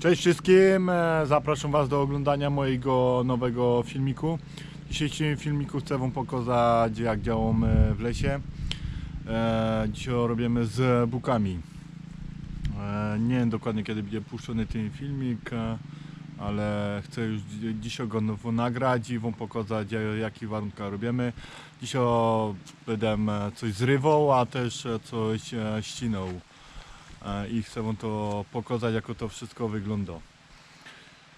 Cześć wszystkim, e, zapraszam Was do oglądania mojego nowego filmiku. W dzisiejszym filmiku chcę Wam pokazać jak działamy w lesie. E, Dzisiaj robimy z bukami. E, Nie wiem dokładnie kiedy będzie puszczony ten filmik, ale chcę już dzi- dzisiaj go nagrać i Wam pokazać jakie warunkach robimy. Dzisiaj będę coś zrywał, a też coś ścinał i chcę Wam to pokazać, jak to wszystko wygląda.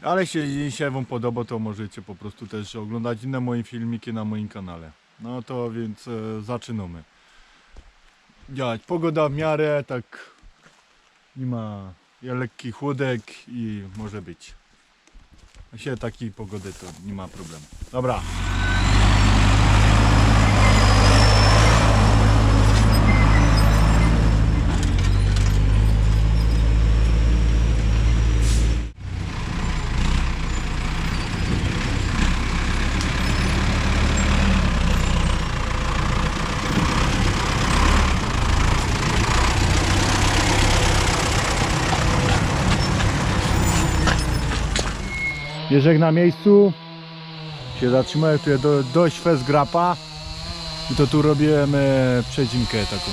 Ale jeśli się Wam podoba, to możecie po prostu też oglądać inne moje filmiki na moim kanale. No to więc e, zaczynamy. Działać. Pogoda w miarę, tak nie ma lekki chłodek i może być. Się takiej pogody to nie ma problemu. Dobra. Jeżek na miejscu. Się zatrzymuje, tu jest do, dość fest grapa. I to tu robimy przecinkę taką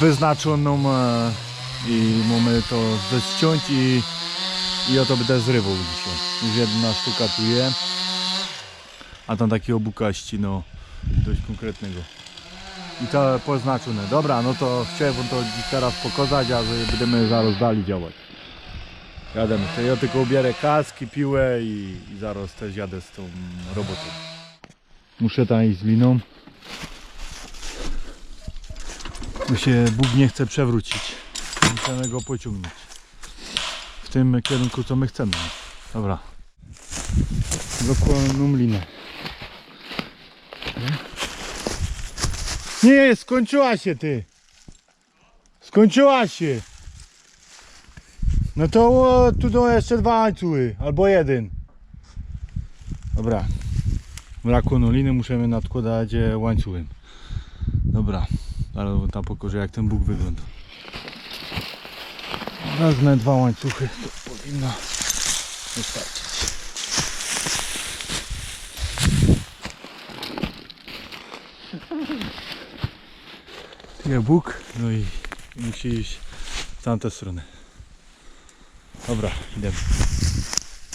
wyznaczoną e, i mamy to ześciąć i, i oto będę zrywał dzisiaj. Już jedna sztuka tu jest. A tam takiego buka ścino dość konkretnego. I to poznaczone. Dobra, no to chciałem wam to teraz pokazać, a będziemy zaraz dalej działać. Jademy. To ja tylko ubierę kaski, piłę i, i zaraz też jadę z tą robotą. Muszę tam iść z liną. Bo się Bóg nie chce przewrócić. Musimy go pociągnąć. W tym kierunku co my chcemy. Dobra. Dokładną linę. Nie, skończyła się ty. Skończyła się. No to tu są jeszcze dwa łańcuchy, albo jeden. Dobra. Brakło no liny, musimy nadkładać e, łańcuchem. Dobra, ale tam pokażę jak ten Bóg wygląda. Wezmę dwa łańcuchy, to powinno wystarczyć. Jest Bóg, no i musi iść w tamtą stronę. Dobra, idziemy.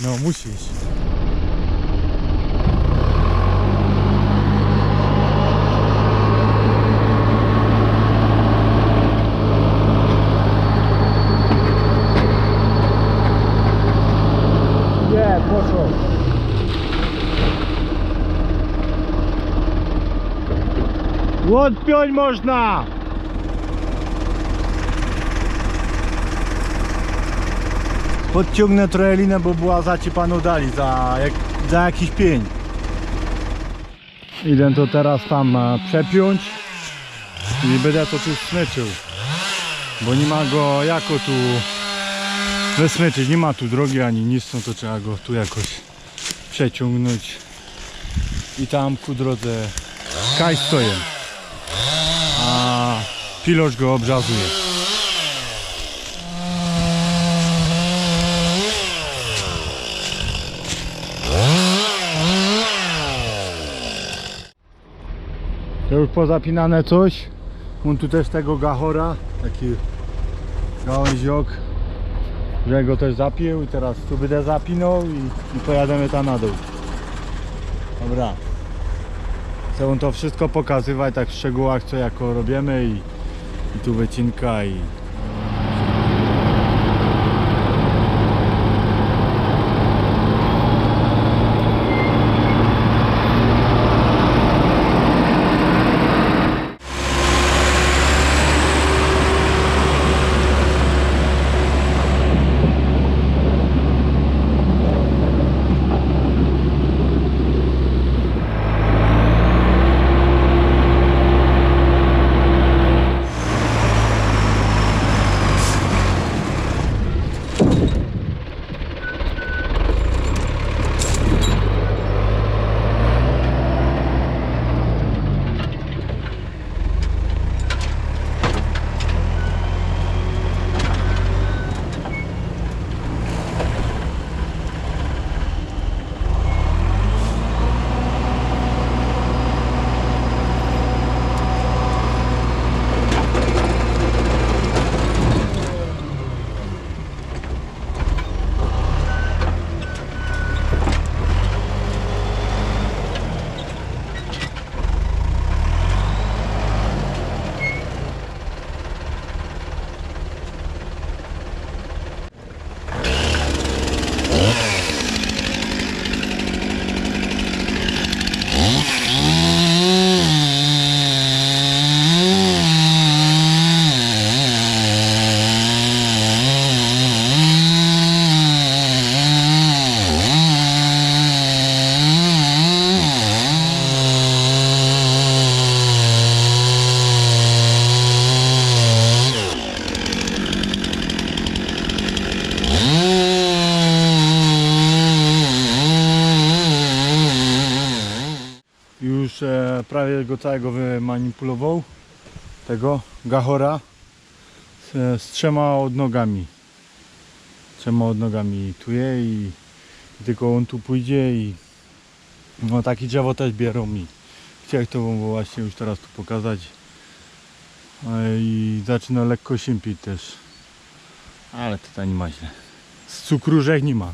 No, musi iść. Nie, poszło. Odpiąć można! Podciągnę trochę linę, bo była zaciepana dali za, jak, za jakiś pień. Idę to teraz tam e, przepiąć i będę to tu smyczył. Bo nie ma go jako tu wysmyczyć. Nie ma tu drogi ani nic, no to trzeba go tu jakoś przeciągnąć. I tam ku drodze kaj stoję. A piloż go obrzazuje. Już pozapinane coś. Mam tu też tego gachora, taki gałęziok, że go też zapił i teraz tu będę zapinał i, i tam na dół. Dobra. Chcę wam to wszystko pokazywać tak w szczegółach co jako robimy i, i tu wycinka i, prawie go całego wymanipulował. Tego Gahora z, z trzema odnogami. Trzema odnogami tu je i tylko on tu pójdzie i no takie drzewo też bierą mi. Chciałem to wam właśnie już teraz tu pokazać. E, I zaczyna lekko siępić też. Ale tutaj nie ma źle. Z cukrużek nie mam.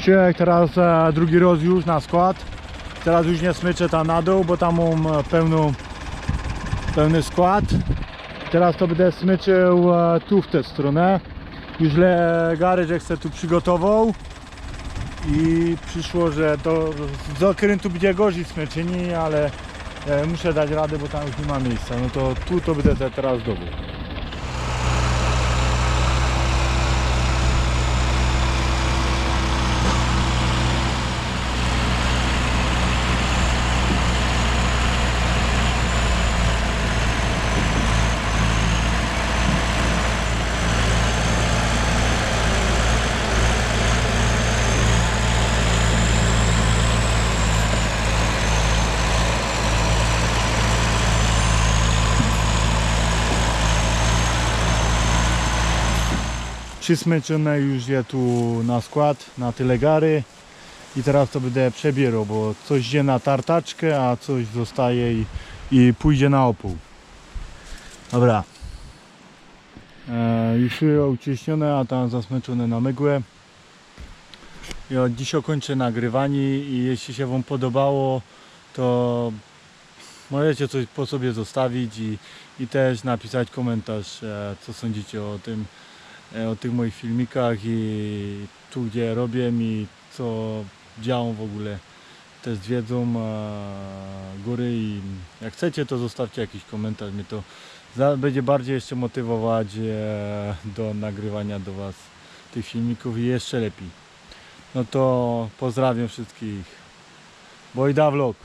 Przyjechał teraz e, drugi raz już na skład. Teraz już nie smyczę tam na dół, bo tam mam e, pełną, pełny skład. Teraz to będę smyczył e, tu w tę stronę. Już garyczek se tu przygotował. I przyszło, że to z okrętu będzie gorzej smyczyni, ale muszę dać radę, bo tam już nie ma miejsca. No to tu to będę teraz zdobył. Przysmyczone już je tu na skład, na tyle gary i teraz to będę przebierał, bo coś idzie na tartaczkę, a coś zostaje i, i pójdzie na opół. Dobra. E, już uciśnione, a tam zasmyczone na mygłę. Od dziś kończę nagrywanie i jeśli się Wam podobało, to możecie coś po sobie zostawić i, i też napisać komentarz, e, co sądzicie o tym o tych moich filmikach i tu gdzie robię i co działam w ogóle też zwiedzą e, góry i jak chcecie to zostawcie jakiś komentarz, mnie to będzie bardziej jeszcze motywować e, do nagrywania do Was tych filmików i jeszcze lepiej. No to pozdrawiam wszystkich. Bojda Vlog.